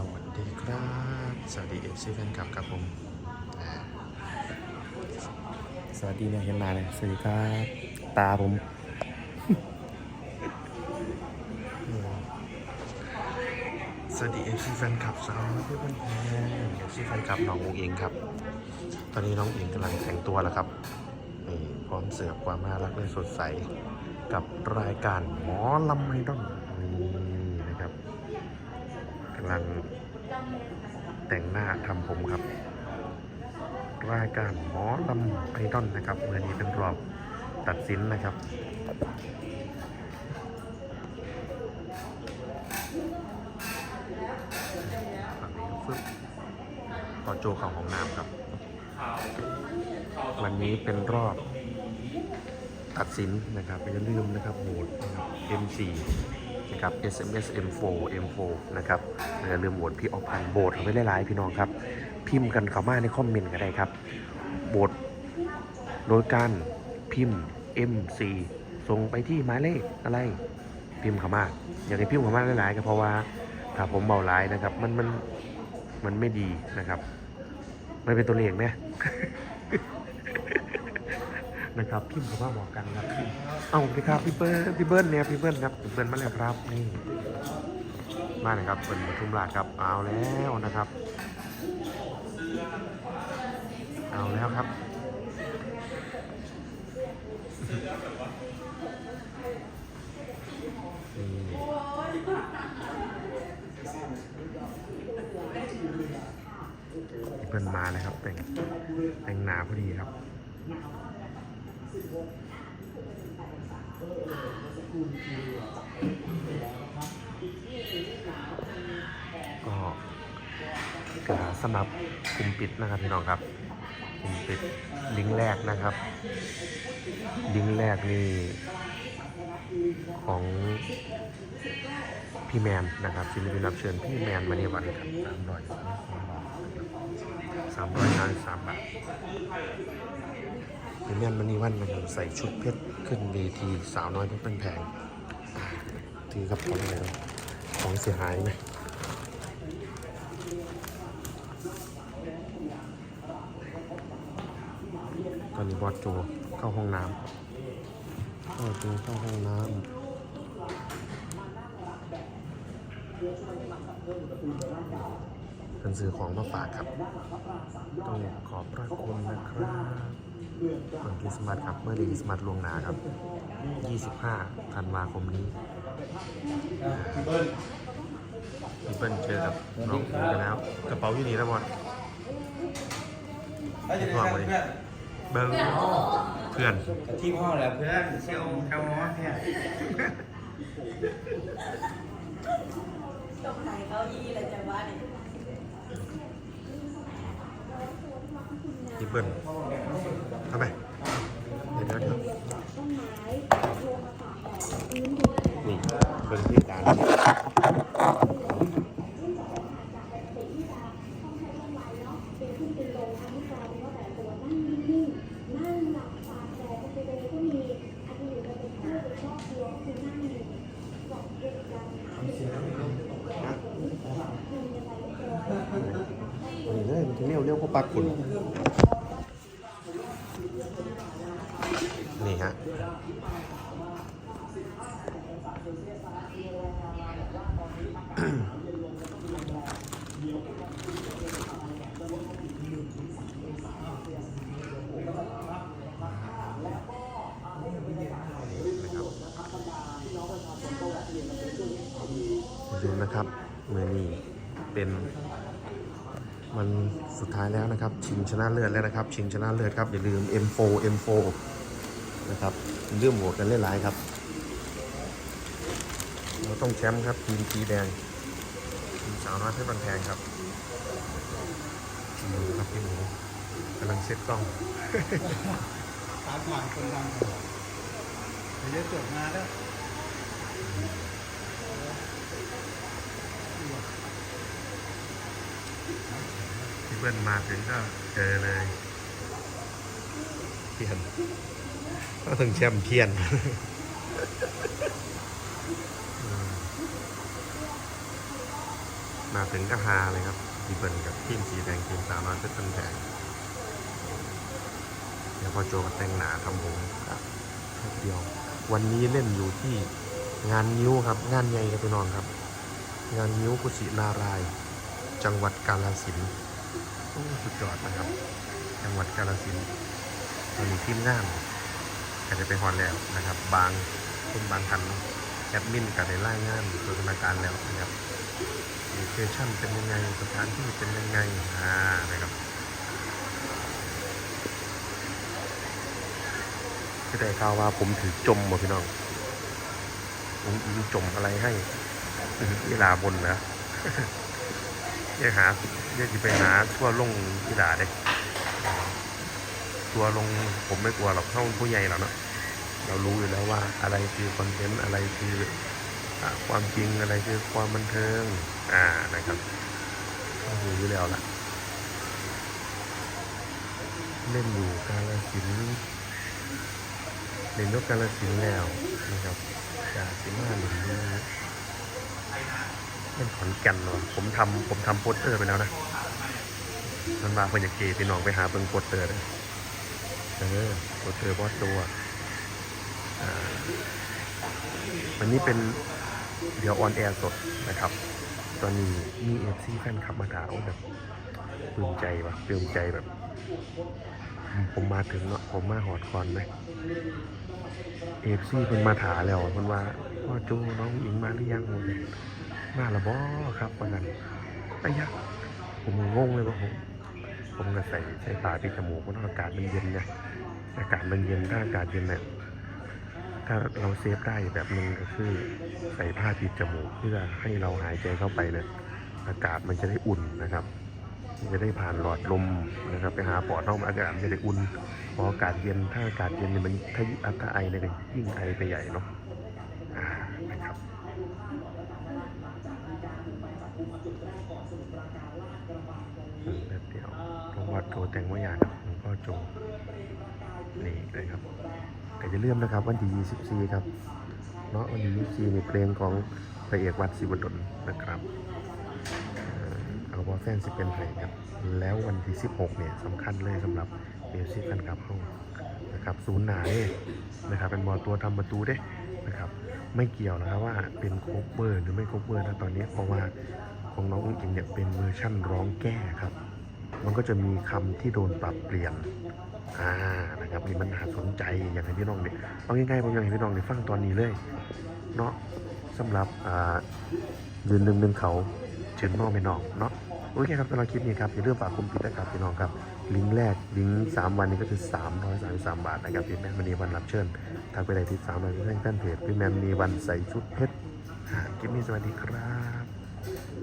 สวัสดีครับ สวัสดีเอฟซีแฟนคลับครับผมสวัสดีเนี่ยเห็นมาเลยสวัสดีครับ ตาผมสวัสดีเอฟซีแฟนคลับสาวน้อยเพื่อนแพงเอฟซีแฟนคลับน้องอุงเองครับ ตอนนี้น้องเองกำลังแต่งตัวแล้วครับนี่พร้อมเสิร์ฟความน่ารักและสดใส กับรายการหมอลำไมดอน กำลังแต่งหน้าทำผมครับ รายการหมอลำไอดอนนะครับเมื่อนี้เป็นรอบตัดสินนะครับฝั่งนี้ฟึบพอโจเของห้องน้ำครับ วันนี้เป็นรอบตัดสินนะครับอย่าลืมนะครับโหวตนะครับ M4 นะครับ SMS M4 M4 นะครับอย่าลืมโหวตพี่ออกพันโบทเอาไว้หลายๆพี่น้องครับ พิมพ์กันเข้ามาในคอมเมนต์ก็ได้ครับโหวตโดยการพิมพ์ M4 ส่งไปที่หมายเลขอะไรพิมพ์เข้ามาอยากให้พิมพ์เข้ามาหลายๆก็เพราะว่าถ้าผมเบาหลายนะครับ มันมันมันไม่ดีนะครับ มันเป็นตัวเลขเนี่ย นะครับพิมพ์เข้ามาบอกกันครับพิมพ์เอาพี่ครับพี่เบิ้ลพี่เบิ้ลเนี่ยพี่เบิ้ลครับพี่เบิ้ลมาแล้วครับนี่มาเลยครับเป็นปทุมราชครับเอาแล้วนะครับ เอาแล้วครับนี่เพิ่นมาเลยครับแต่งแต่งหนาพอดีครับ ก็กาสำหรับกลุ่มปิดนะครับพี่น้องครับกลุ่มปิดลิงก์แรกนะครับ ลิงก์แรกนี่ของพี่แมนนะครับศิลปินรับเชิญพี่แมนมาในวันครับสามร้อยสาม สามร้อยห้าสิบสามบาทพี่แมนมานีวันนะครับใส่ชุดเพชรขึ้นเวทีสาวน้อยเพชรเป็นแพงถือกับของแล้วของเสียหายไหมตอนนี้บอสโจเข้าห้องน้ำบอสโจเข้าห้องน้ำเป็น ซื้อของมาฝากครับ ต้องขอบพระคุณนะครับวันคริสต์มาสครับเมื่อเดือนคริสต์มาสลวงหนาครับ 25ธันวาคมนี้พี่เปิ้ลเจอกับน้องอูกันแล้ว กระเป๋าอยู่นี่แล้วบอสแล้วจะได้ทำเพื่อนเบิ้งเพื่อนที่ห้องแหละเพื่อนเซลแคลมอสเนี่ยตกไหนเก้าอี้อะไรจะว่าเนี่ย พี่เบิ้ลเข้าไป เดี๋ยวเดี๋ยวเดี๋ยวนี่เบิ้ลที่การนี่เลยมันถึงเร็วเร็วพวกปักขุนนี่ ฮะอย่าลืมนะครับเมื่อนี้เป็นวันสุดท้ายแล้วนะครับ ชิงชนะเลิศแล้วนะครับ ชิงชนะเลิศครับ อย่าลืม M4 M4 นะครับเรื่องโหวตกันเล่นหลายครับ เราต้องแชมป์ครับทีมสีแดงทีมสาวน้อยเพชรบันแพงครับพี่หมูครับพี่หมูกำลังเซ็ตกล้องตามหลังคนดังเดี๋ยวจบมาแล้วพี่เบิ้ลมาถึงก็เจอเลยเพียน ก็ถึงแชมเพียนมาถึงก็ฮาเลยครับพี่เบิร์นกับทีมสีแดงทีมสามน้อยเพชรบันแดงเดี๋ยวพอโจก็แต่งหนาทำผมครับแป๊บเดียว วันนี้เล่นอยู่ที่งานนิ้วครับ งานใหญ่ครับพี่น้องครับ งานนิ้วกุศินาราย จังหวัดกาฬสินธุ์สุดยอดนะครับ จังหวัดกาฬสินธุ์มีทีมงาน ก็จะไปฮอนแล้วนะครับ บางคนบางทันแอดมินก็ได้รายงานสถานการณ์แล้วนะครับโลเคชั่นเป็นยังไงสถานที่เป็นยังไงอ่านะครับก็ได้ข่าวว่าผมถือจมหมดพี่น้อง ผมอิงจมอะไรให้เวลาบนนะเรียหาเรียจะไปหาทั่วลงกีฬาเด็ก ตัวลงผมไม่กลัวหรอกเท่าผู้ใหญ่แล้วเนาะเรารู้อยู่แล้วว่าอะไรคือคอนเทนต์อะไรคือความจริงอะไรคือความบันเทิง อ่านะครับรู้อยู่แล้วล่ะ เล่นอยู่กาลสินเล่นยกกาลสินแล้วนะครับจาสิมาเล่นดูเป็นขอนแก่นเนาะผมทำผมทำโปสเตอร์ไปแล้วนะมันมาเพื่อนอยากเกยพี่น้องไปหาเบิ่งโปสเตอร์เลย เออโปสเตอร์บอสตัวอ่าวันนี้เป็นเดี๋ยวออนแอร์สดนะครับ ตอนนี้มีเอฟซีแฟนคลับมาถามแบบปลื้มใจวะปลื้มใจแบบ ผมมาถึงเนาะผมมาหอดคอนเลยเอฟซีเป็นมาถาแล้วเพิ่นว่าพ่อโจน้องอิงมาหรือยังหมดเลยมาละบอครับประกันไอ้ยะผมงงเลยว่าผม ผมก็ใส่ใส่ตาปิดจมูกเพราะอากาศมันเย็นไงอากาศมันเย็นถ้าอากาศเย็นเนี่ยถ้าเราเซฟได้แบบนึงก็คือใส่ผ้าปิดจมูกเพื่อให้เราหายใจเข้าไปเนี่ยอากาศมันจะได้อุ่นนะครับมันจะได้ผ่านหลอดลมนะครับ ไปหาปอดห้องอากาศมันจะได้อุ่นพออากาศเย็นถ้าอากาศเย็นเนี่ยมันถ้าอากาศไอเนี่ยยิ่งไอไปใหญ่เนาะอ่านะครับ อืมแบบเดียวหลวงพ่อโจแต่งไว่อย่างครับหลวงพ่อโจนี่เลยครับแต่จะเลื่อมนะครับ วันที่24ครับเนาะวันที่24ในเพลงของพระเอกวัดศิวดลนะครับเอ่อเอาว่าแฟนสิเป็นไห้ครับ แล้ววันที่ 16 เนี่ยสำคัญเลยสำหรับเบสิกันครับห้อง นะครับศูนย์หนาเด้นะครับ เป็นบอลตัวทำประตูเด้นะครับ ไม่เกี่ยวนะครับว่าเป็นโคเวอร์หรือไม่โคเวอร์นะตอนนี้เพราะว่าของน้องอุ้งอิงเนี่ยเป็นเวอร์ชั่นร้องแก้ครับ มันก็จะมีคำที่โดนปรับเปลี่ยนอ่านะครับนี่มันน่าสนใจอย่ากให้พี่น้องเนี่ยเอาง่ายๆผมอยากให้พี่น้องเนี่ยฟังตอนนี้เลยเนาะสำหรับอ่ายืนหนึ่งหนึ่งเขาเชิญน้องไปน้องเนาะโอเคครับสำหรับคลิปนี้ครับอย่าลืมฝากคุมปิดนะครับพี่น้องครับ ลิงก์แรกลิงก์สามวันนี้ก็คือสามร้อยสามสิบสามบาทนะครับพี่แมนมณีวันรับเชิญทักไปได้ที่สามร้อยเพื่อนแฟนเพจพี่แมนมณีวันใส่ชุดเพชรคลิปนี้สวัสดีครับ